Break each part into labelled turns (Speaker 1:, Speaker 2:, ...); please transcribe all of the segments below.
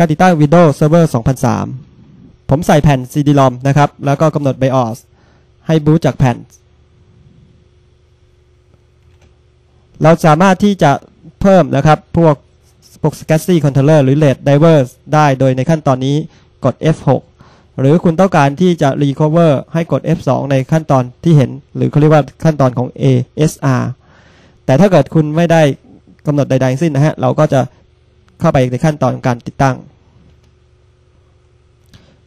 Speaker 1: การติดตั้ง Windows Server 2003 ผมใส่แผ่น CD-ROM นะครับ แล้วก็กำหนด BIOS ให้บูตจากแผ่น เราสามารถที่จะเพิ่มนะครับ พวกพวก SCSI controller หรือ LED Divers ได้โดยในขั้นตอนนี้กด F6 หรือคุณต้องการที่จะ recover ให้กด F2 ในขั้นตอนที่เห็น หรือเขาเรียกว่าขั้นตอนของ ASR แต่ถ้าเกิดคุณไม่ได้กำหนดใดๆทั้งสิ้นนะฮะ เราก็จะ เข้าไปในขั้นตอนการติดตั้ง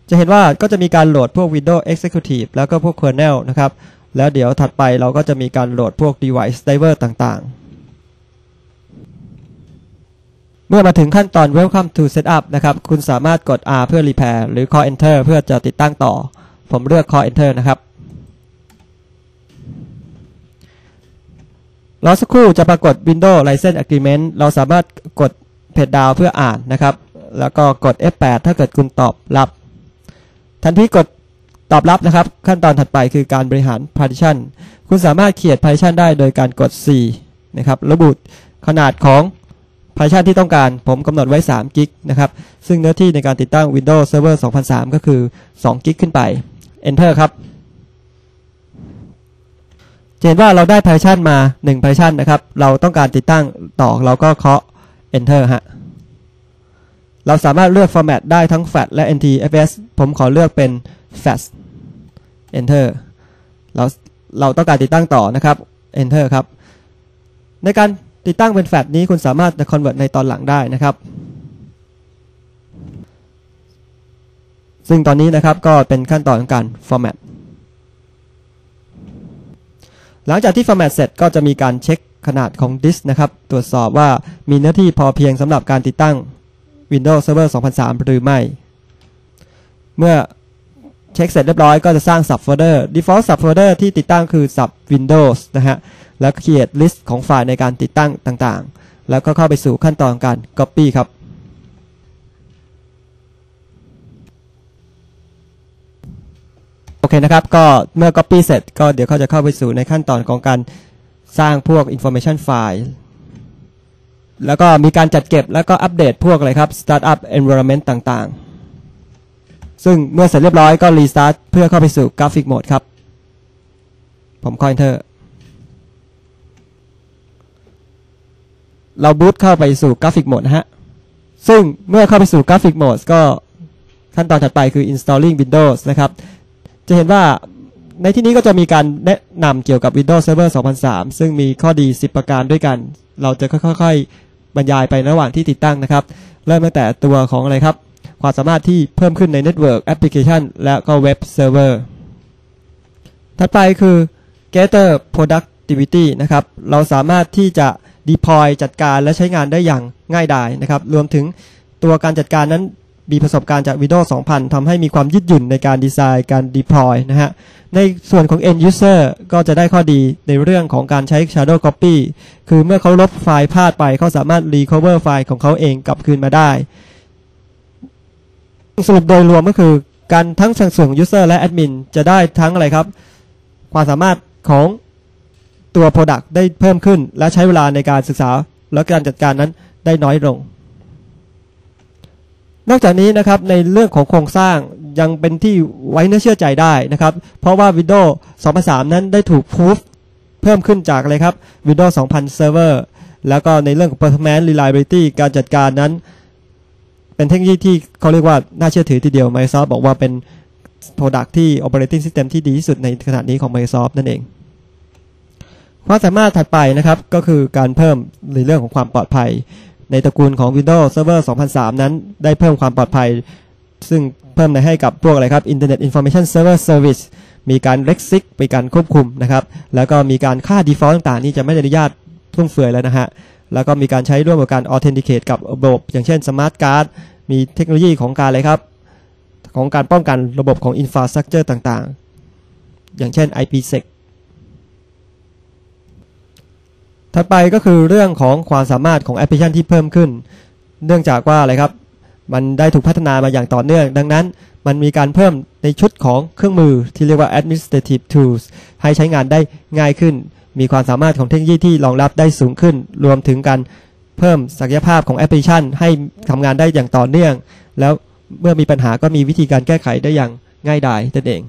Speaker 1: จะเห็นว่าก็จะมีการโหลดพวก Windows Executive แล้วก็พวก kernel นะครับ แล้วเดี๋ยวถัดไปเราก็จะมีการโหลดพวก device driver ต่างๆ เมื่อมาถึงขั้นตอน Welcome to Setup นะครับ คุณสามารถกด R เพื่อ Repair หรือ Call Enter เพื่อจะติดตั้งต่อ ผมเลือก Call Enter นะครับรอสักครู่จะปรากฏ Windows License Agreement เราสามารถกด เพจดาวเพื่ออ่านนะครับ แล้วก็กด F8 ถ้าเกิดคุณตอบรับ ทันทีกดตอบรับนะครับ ขั้นตอนถัดไปคือการบริหาร partition คุณสามารถเขียน partition ได้โดยการกด C นะครับ ระบุขนาดของ partition ที่ต้องการ ผมกำหนดไว้3กิกนะครับ ซึ่งเนื้อที่ในการติดตั้ง Windows Server 2003 ก็คือ2กิกขึ้นไป Enter ครับเห็นว่าเราได้ partition มา1 partition นะครับ เราต้องการติดตั้งต่อเราก็เคาะ Enter ฮะ เราสามารถเลือก format ได้ทั้ง FAT และ NTFS ผมขอเลือกเป็น FAT Enter เราเราต้องการติดตั้งต่อนะครับ Enter ครับ ในการติดตั้งเป็น FAT นี้คุณสามารถ convert ในตอนหลังได้นะครับ ซึ่งตอนนี้นะครับก็เป็นขั้นตอนของการ format หลังจากที่ format เสร็จก็จะมีการเช็ค ขนาดของดิสนะครับ ตรวจสอบว่ามีเนื้อที่พอเพียงสำหรับการติดตั้ง Windows Server 2003 หรือไม่ เมื่อเช็คเสร็จเรียบร้อยก็จะสร้าง sub folder default sub folder ที่ติดตั้งคือ sub Windows นะฮะ แล้ว create list ของไฟล์ในการติดตั้งต่างๆ แล้วก็เข้าไปสู่ขั้นตอนการ copy ครับ โอเคนะครับ ก็เมื่อ copy เสร็จก็เดี๋ยวเขาจะเข้าไปสู่ในขั้นตอนของการ สร้างพวก information file แล้วก็มีการจัดเก็บแล้วก็อัปเดตพวกอะไรครับ startup environment ต่างๆ ซึ่งเมื่อเสร็จเรียบร้อยก็ restart เพื่อเข้าไปสู่ graphic mode ครับ ผมคอย enter เราบูตเข้าไปสู่ graphic mode นะฮะ ซึ่งเมื่อเข้าไปสู่ graphic mode ก็ขั้นตอนถัดไปคือ installing Windows นะครับ จะเห็นว่า ในที่นี้ก็จะมีการแนะนำเกี่ยวกับ Windows Server 2003 ซึ่งมีข้อดี 10 ประการด้วยกัน เราจะค่อยๆ บรรยายไประหว่างที่ติดตั้งนะครับ เริ่มตั้งแต่ตัวของอะไรครับ ความสามารถที่เพิ่มขึ้นใน Network Application และก็ Web Server ถัดไปคือ Gather Productivity นะครับ เราสามารถที่จะ deploy จัดการและใช้งานได้อย่างง่ายดายนะครับ รวมถึงตัวการจัดการนั้น มีประสบการณ์จาก Windows 2000 ทำให้มีความยืดหยุ่นในการดีไซน์การ deploy นะฮะ ในส่วนของ end user ก็จะได้ข้อดีในเรื่องของการใช้ shadow copy คือเมื่อเขาลบไฟล์พลาดไปเขาสามารถ recover ไฟล์ของเขาเองกลับคืนมาได้ สรุปโดยรวมก็คือการทั้งส่วนของ user และ admin จะได้ทั้งอะไรครับ ความสามารถของตัว product ได้เพิ่มขึ้น และใช้เวลาในการศึกษาและการจัดการนั้นได้น้อยลง นอกจากนี้นะครับในเรื่องของโครงสร้างยังเป็นที่ไว้เนื้อเชื่อใจได้นะครับ เพราะว่า Windows 2003 นั้นได้ถูกพูฟเพิ่มขึ้นจากอะไรครับ Windows 2000 Server แล้วก็ในเรื่องของ performance reliability การจัดการนั้น เป็นเทคโนโลยีที่เขาเรียกว่า น่าเชื่อถือทีเดียว Microsoft บอกว่าเป็น Product ที่ Operating System ที่ดีที่สุดในขณะนี้ของ Microsoft นั่นเอง ความสามารถถัดไปนะครับ ก็คือการเพิ่มในเรื่องของความปลอดภัย ในตระกูลของ Windows Server 2003 นั้น ได้เพิ่มความปลอดภัย ซึ่งเพิ่มในให้กับพวกอะไรครับ Internet Information Server Service มีการเล็กซิกมีการควบคุมนะครับ แล้วก็มีการค่า default ต่างๆ นี่จะไม่ได้อนุญาตฟุ่มเฟือยแล้วนะฮะ แล้วก็มีการใช้ร่วมกับการ authenticate กับระบบ อย่างเช่น Smart Card มีเทคโนโลยีของการอะไรครับ ของการป้องกันระบบของ infrastructure ต่างๆ อย่างเช่น IPsec ถัดไปก็คือเรื่องของความสามารถของแอปพลิเคชันที่เพิ่มขึ้น เนื่องจากว่าอะไรครับ มันได้ถูกพัฒนามาอย่างต่อเนื่อง ดังนั้นมันมีการเพิ่มในชุดของเครื่องมือที่เรียกว่า administrative tools ให้ใช้งานได้ง่ายขึ้น มีความสามารถของเทคโนโลยีที่รองรับได้สูงขึ้น รวมถึงการเพิ่มศักยภาพของแอปพลิเคชัน ให้ทำงานได้อย่างต่อเนื่อง แล้วเมื่อมีปัญหาก็มีวิธีการแก้ไขได้อย่างง่ายดายนั่นเอง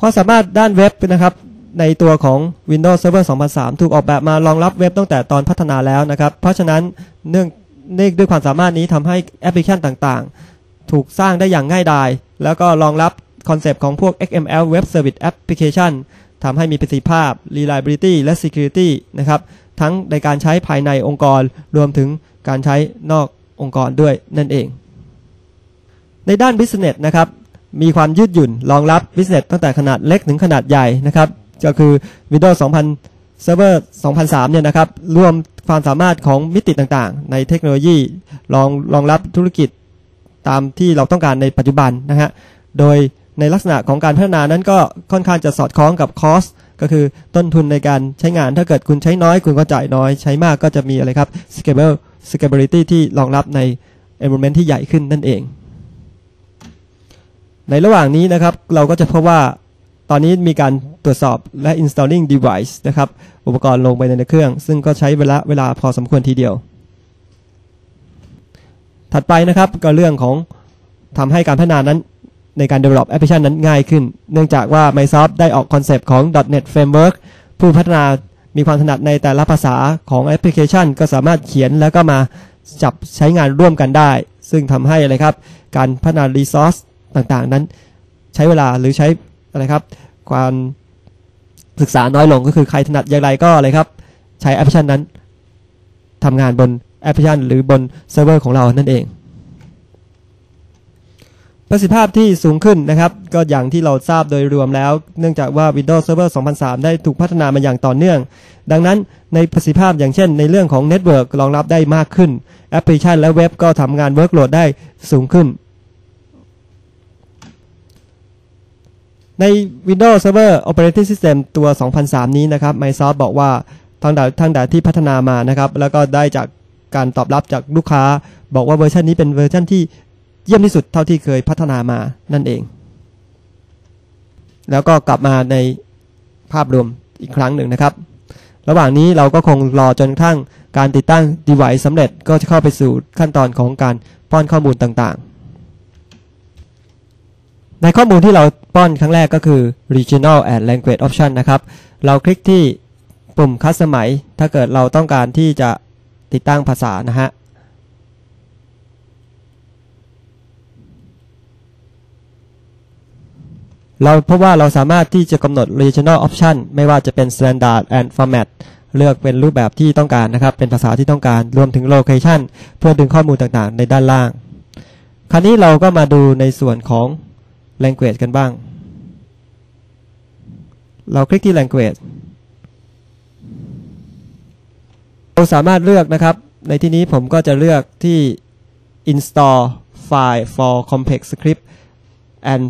Speaker 1: ความสามารถด้านเว็บนะครับ ในตัวของ Windows Server 2003 ถูกออกแบบมารองรับเว็บตั้งแต่ตอนพัฒนาแล้วนะครับ เพราะฉะนั้นเนื่องด้วยความสามารถนี้ทำให้แอปพลิเคชันต่างๆ ถูกสร้างได้อย่างง่ายดาย แล้วก็รองรับคอนเซปต์ของพวก XML Web Service Application ทำให้มีประสิทธิภาพ reliability และ security นะครับ ทั้งในการใช้ภายในองค์กร รวมถึงการใช้นอกองค์กรด้วยนั่นเอง ในด้าน business นะครับ มีความยืดหยุ่นรองรับ business ตั้งแต่ขนาดเล็กถึงขนาดใหญ่นะครับ ก็คือ Windows 2000 Server 2003 เนี่ยนะครับรวมความสามารถของมิติต่างๆ ในเทคโนโลยีรองรองรับธุรกิจตามที่เราต้องการในปัจจุบันนะฮะ โดยในลักษณะของการพัฒนานั้นก็ค่อนข้างจะสอดคล้องกับคอสก็คือต้นทุนในการใช้งานถ้าเกิดคุณใช้น้อยคุณก็จ่ายน้อย ใช้มากก็จะมีอะไรครับ scalable scalability ที่รองรับใน environment ที่ใหญ่ขึ้นนั่นเอง ในระหว่างนี้นะครับเราก็จะพบว่า ตอนนี้มีการตรวจสอบและ installing device นะครับ อุปกรณ์ลงไปในเครื่อง ซึ่งก็ใช้เวลาเวลาพอสมควรทีเดียว ถัดไปนะครับก็เรื่องของทำให้การพัฒนานั้นในการ develop application นั้นง่ายขึ้น เนื่องจากว่า Microsoft ได้ออกคอนเซปต์ของ .NET Framework ผู้พัฒนามีความถนัดในแต่ละภาษาของแอปพลิเคชัน ก็สามารถเขียนแล้วก็มาจับใช้งานร่วมกันได้ ซึ่งทำให้อะไรครับ การพัฒนา resource ต่างๆ นั้น ใช้เวลาหรือใช้ อะไรครับความศึกษาน้อยลงก็คือใครถนัดอย่างไรก็อะไรครับ ใช้แอปพลิเคชันนั้นทำงานบนแอปพลิเคชันหรือบนเซิร์ฟเวอร์ของเรานั่นเอง ประสิทธิภาพที่สูงขึ้นนะครับ ก็อย่างที่เราทราบโดยรวมแล้ว เนื่องจากว่า Windows Server 2003 ได้ถูกพัฒนามาอย่างต่อเนื่อง ดังนั้นในประสิทธิภาพอย่างเช่น ในเรื่องของเน็ตเวิร์กรองรับได้มากขึ้น แอปพลิเคชันและเว็บก็ทำงานเวิร์กโหลดได้สูงขึ้น ใน Windows Server Operating System ตัว 2003 นี้นะครับ Microsoft บอกว่าทั้งแต่ทั้งแต่ที่พัฒนามานะครับ แล้วก็ได้จากการตอบรับจากลูกค้า บอกว่าเวอร์ชันนี้เป็นเวอร์ชันที่เยี่ยมที่สุดเท่าที่เคยพัฒนามานั่นเอง แล้วก็กลับมาในภาพรวมอีกครั้งหนึ่งนะครับ ระหว่างนี้เราก็คงรอจนกระทั่งการติดตั้ง device สำเร็จก็จะเข้าไปสู่ขั้นตอนของการป้อนข้อมูลต่างๆ ในข้อมูลที่เราป้อนครั้งแรกก็คือ regional and language option นะครับ เราคลิกที่ปุ่ม customize ถ้าเกิดเราต้องการที่จะติดตั้งภาษานะฮะ เราพบว่าเราสามารถที่จะกำหนด regional option ไม่ว่าจะเป็น standard and format เลือกเป็นรูปแบบที่ต้องการนะครับ เป็นภาษาที่ต้องการ รวมถึง location เพื่อดึงข้อมูลต่างๆ ในด้านล่าง คราวนี้เราก็มาดูในส่วนของ language กันบ้าง เราคลิกที่ language เราสามารถเลือกนะครับ ในที่นี้ผมก็จะเลือกที่ install file for complex script and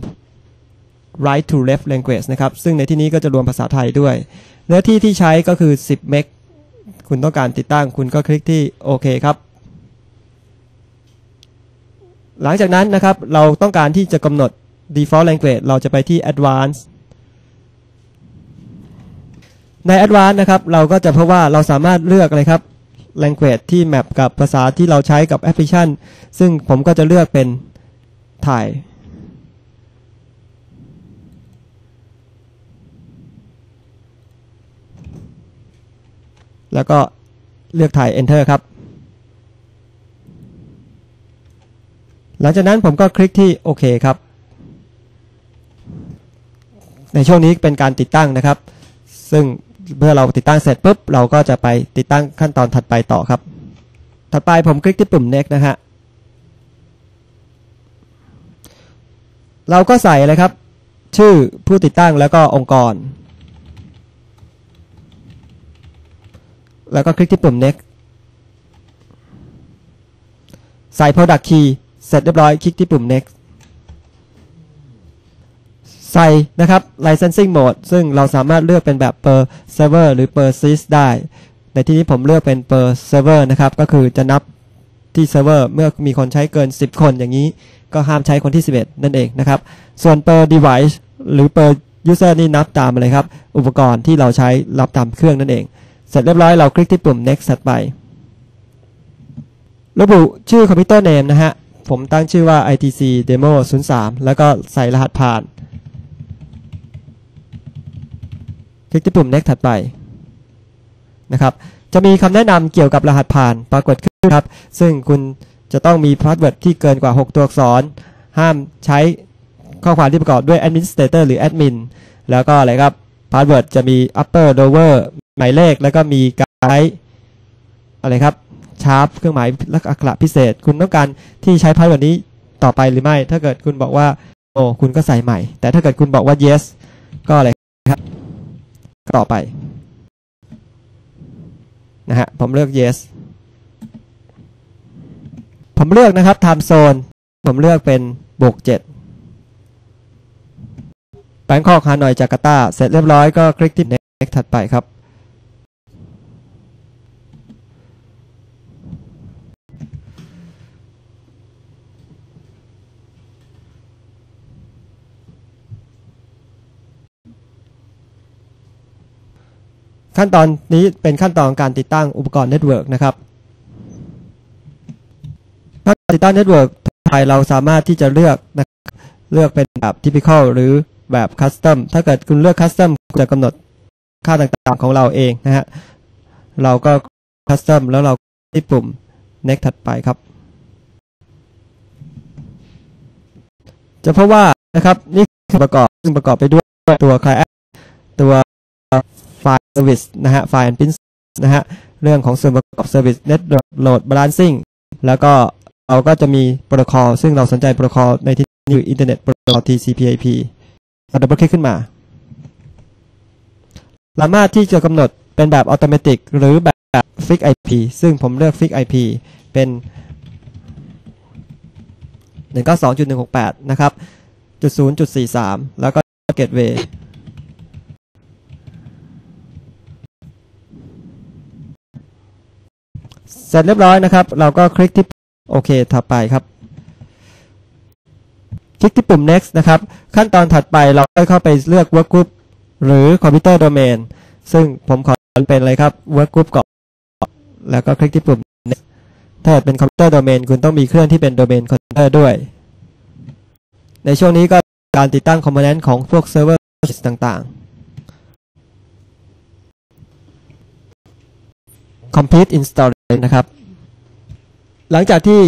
Speaker 1: right to left language นะครับ ซึ่งในที่นี้ก็จะรวมภาษาไทยด้วย เนื้อที่ที่ใช้ก็คือ 10 เมก คุณต้องการติดตั้ง คุณก็คลิกที่โอเคครับ หลังจากนั้นนะครับ เราต้องการที่จะกำหนด default language เราจะไปที่ advanced ใน advanced นะครับเราก็จะพบว่าเราสามารถเลือกอะไรครับ language ที่แมปกับภาษาที่เราใช้กับแอปพลิเคชัน ซึ่งผมก็จะเลือกเป็นไทยแล้วก็เลือกถ่าย Enter ครับ หลังจากนั้นผมก็คลิกที่โอเคครับ ในช่วงนี้เป็นการติดตั้งนะครับ ซึ่งเมื่อเราติดตั้งเสร็จปุ๊บเราก็จะไปติดตั้งขั้นตอนถัดไปต่อครับ ถัดไปผมคลิกที่ปุ่ม next นะฮะเราก็ใส่เลยครับ ชื่อผู้ติดตั้งแล้วก็องค์กร แล้วก็คลิกที่ปุ่ม next ใส่ product key เสร็จเรียบร้อยคลิกที่ปุ่ม next ใส่นะครับ licensing mode ซึ่งเราสามารถเลือกเป็นแบบ per server หรือ per sys ได้ ในที่นี้ผมเลือกเป็น per server นะครับ ก็คือจะนับที่เซิร์ฟเวอร์เมื่อมีคนใช้เกิน 10 คนอย่างนี้ ก็ห้ามใช้คนที่ 11 นั่นเองนะครับ ส่วน per device หรือ per user นี่นับตามอะไรครับ อุปกรณ์ที่เราใช้รับตามเครื่องนั่นเอง เสร็จเรียบร้อยเราคลิกที่ปุ่ม next ถัดไป ระบุชื่อคอมพิวเตอร์เนมนะฮะ ผมตั้งชื่อว่า ITC Demo 03 แล้วก็ใส่รหัสผ่าน คลิกที่ปุ่ม next ถัดไปนะครับ จะมีคำแนะนำเกี่ยวกับรหัสผ่านปรากฏขึ้นครับ ซึ่งคุณจะต้องมีพาสเวิร์ดที่เกินกว่า 6 ตัวอักษร ห้ามใช้ข้อความที่ประกอบด้วย administrator หรือ admin แล้วก็อะไรครับพาสเวิร์ดจะมี upper lower หมายเลข แล้วก็มีการใช้อะไรครับชาร์ปเครื่องหมายลักษณะอักขระพิเศษ คุณต้องการที่ใช้พาสเวิร์ดนี้ต่อไปหรือไม่ ถ้าเกิดคุณบอกว่าโอ้คุณก็ใส่ใหม่ แต่ถ้าเกิดคุณบอกว่า yes ก็อะไร ต่อไปนะฮะผมเลือก yes ผมเลือกนะครับ time zone ผมเลือกเป็นบวกเจ็ดแบงคอกฮานอยจาการ์ตา เสร็จเรียบร้อยก็คลิกที่ next ถัดไปครับ ขั้นตอนนี้เป็นขั้นตอนการติดตั้งอุปกรณ์เน็ตเวิร์กนะครับถ้าติดตั้งเน็ตเวิร์กไทยเราสามารถที่จะเลือกนะเลือกเป็นแบบ typical หรือแบบ custom ถ้าเกิดคุณเลือก custom คุณจะกำหนดค่าต่างๆของเราเองนะฮะเราก็ custom แล้วเราที่ปุ่ม next ถัดไปครับ จะพบว่านะครับนี่คือประกอบซึ่งประกอบไปด้วยตัว client service นะฮะไฟล์ and print นะฮะ เรื่องของส่วนประกอบ service net load balancing แล้วก็เราก็จะมีโปรโตคอลซึ่งเราสนใจโปรโตคอลในที่นี้คือ Internet Protocol TCP/IP เราดับเบิลคลิกขึ้นมา สามารถที่จะกำหนดเป็นแบบอัตโนมัติหรือแบบ Fix IP ซึ่งผมเลือก Fix IP เป็น 192.168 นะครับ จุด0จุด43 แล้วก็ Gateway เสร็จเรียบร้อยนะครับ เราก็คลิกที่โอเคถัดไปครับ คลิกที่ปุ่ม next นะครับ ขั้นตอนถัดไปเราก็เข้าไปเลือก work group หรือ computer domain ซึ่งผมขอเป็นอะไรครับ work group ก่อนแล้วก็คลิกที่ปุ่ม next ถ้าเป็น computer domain คุณต้องมีเครื่องที่เป็น domain controller ด้วย ในช่วงนี้ก็การติดตั้ง component ของพวก server ต่างๆ complete install นะครับ หลังจากที่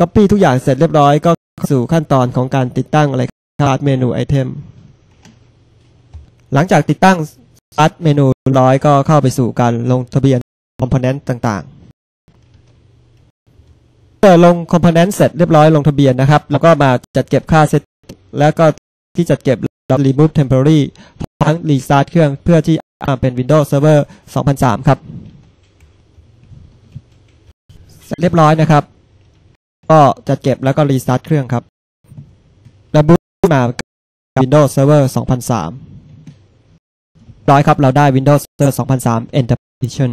Speaker 1: Copy ทุกอย่างเสร็จเรียบร้อย ก็สู่ขั้นตอนของการติดตั้งอะไรครับเมนูไอเทมหลังจากติดตั้ง Start เมนูร้อยก็เข้าไปสู่การลงทะเบียน Component ต่างๆเมื่อลง Component เสร็จเรียบร้อยลงทะเบียนนะครับ แล้วก็มาจัดเก็บค่าเซตแล้วก็ที่จัดเก็บเรา remove temporary ทั้ง restart เครื่องเพื่อที่เป็น Windows Server 2003 ครับ เสร็จเรียบร้อยนะครับ ก็จะเก็บแล้วก็รีสตาร์ทเครื่องครับแล้วบูมา Windows Server 2003ร้อยครับ เราได้ Windows Server 2003 Enterprise Edition